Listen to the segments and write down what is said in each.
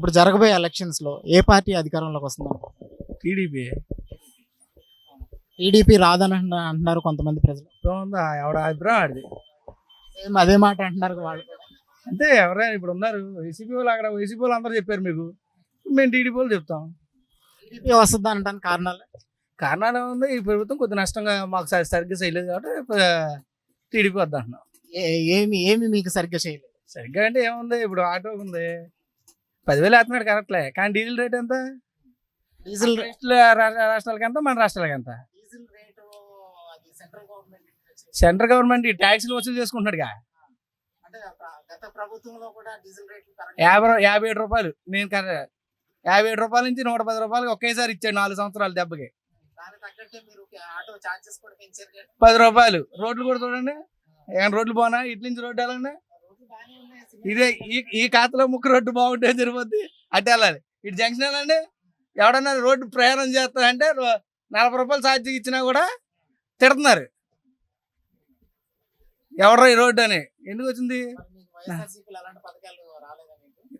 ఇప్పుడు జరగబోయే ఎలక్షన్స్లో ఏ పార్టీ అధికారంలోకి వస్తుంది టీడీపీ. టీడీపీ రాదని అంటున్నా- అంటున్నారు కొంతమంది ప్రజలు. అభిప్రాయం ఆడిది. సేమ్ అదే మాట అంటున్నారు వాళ్ళు. కూడా. అంతే ఎవరైనా ఇప్పుడు ఉన్నారు. వైసీపీ వాళ్ళు అక్కడ వైసీపీ వాళ్ళు అందరూ చెప్పారు మీకు. మేము టీడీపీ వాళ్ళు చెప్తాం. టీడీపీ వస్తుంది అనడానికి కారణాలు? కారణాలు ఏముంది? ఈ ప్రభుత్వం కొద్ది నష్టంగా మాకు సరి- సరిగ్గా చేయలేదు కాబట్టి టీడీపీ వద్దంటున్నాం. ఏ- ఏమి ఏమి మీకు సరిగ్గా చేయలేదు? సరిగ్గా అంటే ఏముంది? ఇప్పుడు ఆటో ఉంది. పదివేలు వేస్తున్నాడు కరెక్ట్లే. కానీ డీజిల్ రేట్ ఎంత? డీజిల్ రాష్ట్రాలకి ఎంత? మన రాష్ట్రాలకి ఎంత? డీజిల్ రేటు అది సెంట్రల్ గవర్నమెంట్ సెంట్రల్ గవర్నమెంట్ ఈ ట్యాక్స్లు వసూలు చేసుకుంటున్నాడుగా. యాభై యాభై ఏడు రూపాయలు. నేను యాభై ఏడు రూపాయల నుంచి నూట పది రూపాయలకి ఒకేసారి ఇచ్చాడు నాలుగు సంవత్సరాలు దెబ్బకి. పది రూపాయలు. రోడ్లు కూడా చూడండి. ఏం రోడ్లు బాగున్నా ఇటు నుంచి రోడ్డు వెళ్ళండి. ఇదే ఈ ఈ ఖాతాలో ముక్కు రోడ్డు బాగుంటే సరిపోద్ది అటు వెళ్ళాలి ఇటు జంక్షన్ వెళ్ళండి ఎవడన్నా రోడ్డు ప్రయాణం చేస్తారంటే నలభై రూపాయలు సాధ్యం ఇచ్చినా కూడా తిడుతున్నారు. ఎవడో ఈ రోడ్డు అని. ఎందుకు వచ్చింది?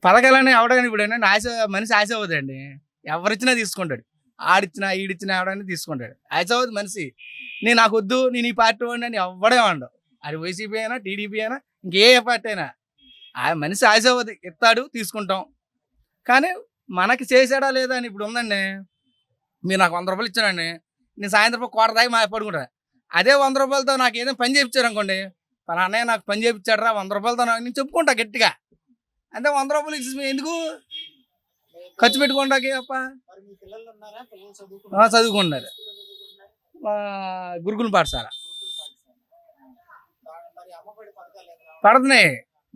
పథకాలని ఎవడని ఇప్పుడు ఏంటంటే ఆశ మనిషి ఆశ అవ్వదండి ఎవరిచ్చినా తీసుకుంటాడు. ఆడిచ్చినా ఈడిచ్చినా ఎవడని తీసుకుంటాడు. ఆశ అవుతుంది మనిషి. నేను నాకు వద్దు నేను ఈ పార్టీ వాడిని అని ఎవడే ఉండవు అది వైసీపీ అయినా టీడీపీ అయినా ఇంకే పార్టీ అయినా. ఆ మనిషి ఆశ అవ్వదు ఇస్తాడు తీసుకుంటాం. కానీ మనకి చేసాడా లేదా అని ఇప్పుడు ఉందండి. మీరు నాకు వంద రూపాయలు ఇచ్చారండి. నేను సాయంత్రం కోట దాగి మా పడుకుంటా అదే వంద రూపాయలతో నాకు ఏదైనా పని చేయించారు అనుకోండి పలా అన్నయ్య నాకు పని చేయించాడు రా వంద రూపాయలతో నాకు నేను చెప్పుకుంటా గట్టిగా. అంటే వంద రూపాయలు ఇచ్చి ఎందుకు ఖర్చు పెట్టుకోండాకి అప్ప మరి మీ పిల్లలు ఉన్నారా పిల్లలు ఆ, చదువుకుంటున్నారా? చదువుకుంటున్నారు స్కూల్లో చదువుకుంటున్నారా? ఆ, గురుకుల పాఠశాల మరి అమ్మఒడి పథకాలు ఏమి రావు? పడుతున్నాయి.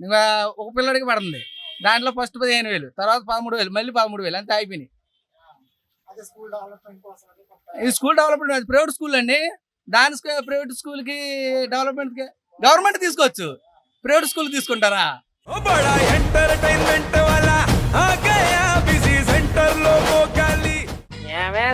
ఇంకా ఒక పిల్లడికి పడుతుంది. దాంట్లో ఫస్ట్ పదిహేను వేలు తర్వాత పదమూడు వేలు మళ్ళీ పదమూడు వేలు అంతే అయిపోయినాయి. అదే స్కూల్ డెవలప్మెంట్ అది ప్రైవేట్ స్కూల్ అండి. దాని ప్రైవేట్ స్కూల్కి డెవలప్మెంట్కి గవర్నమెంట్ తీసుకోవచ్చు. ప్రైవేట్ స్కూల్ తీసుకుంటారా?